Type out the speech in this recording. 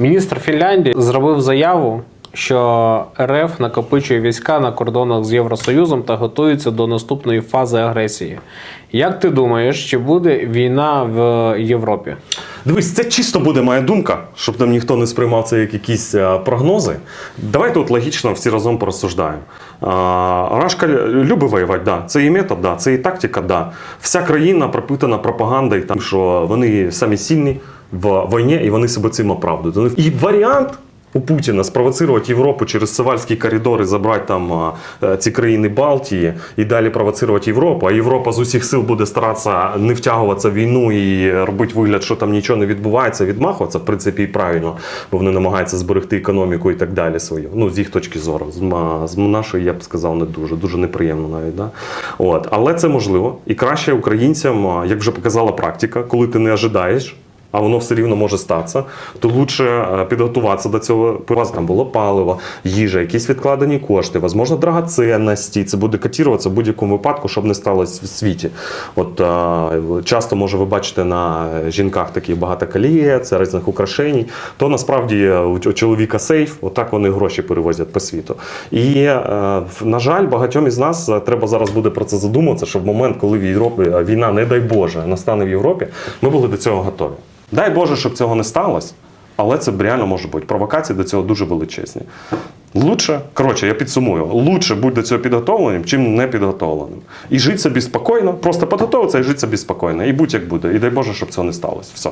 Міністр Фінляндії зробив заяву, що РФ накопичує війська на кордонах з Євросоюзом та готується до наступної фази агресії. Як ти думаєш, чи буде війна в Європі? Дивись, це чисто буде моя думка, щоб там ніхто не сприймав це як якісь е, прогнози. Давайте от логічно всі разом порозсуждаємо. Рашка любить воювати, да. це і метод, да. це і тактика, да. Вся країна пропитана пропагандою, там, що вони самі сильні в війні і вони себе цим оправдують. І варіант. У Путіна спровоцировать Європу через Савальські коридори, забрати там е, ці країни Балтії і далі провоцировать Європу. А Європа з усіх сил буде старатися не втягуватися в війну і робити вигляд, що там нічого не відбувається, відмахуватися, в принципі, і правильно, бо вони намагаються зберегти економіку і так далі свою. Ну, з їх точки зору. З, нашої, я б сказав, не дуже, дуже неприємно навіть. Да? От. Але це можливо. І краще українцям, як вже показала практика, коли ти не ожидаєш а воно все рівно може статися, то лучше е, підготуватися до цього. У вас там було паливо, їжа, якісь відкладені кошти, можливо, драгоценності. Це буде котіруватися в будь-якому випадку, щоб не сталося в світі. От е, часто, може, ви бачите на жінках такі багато колієць, різних украшень, то насправді у чоловіка сейф, отак вони гроші перевозять по світу. І, е, на жаль, багатьом із нас треба зараз буде про це задуматися, щоб в момент, коли в Європі війна, не дай Боже, настане в Європі, ми були до цього готові. Дай Боже, щоб цього не сталося, але це реально може бути. Провокації до цього дуже величезні. Лучше, коротше, я підсумую, лучше будь до цього підготовленим, чим не підготовленим. І жити собі спокійно, просто підготовитися і жити собі спокійно. І будь як буде. І дай Боже, щоб цього не сталося. Все.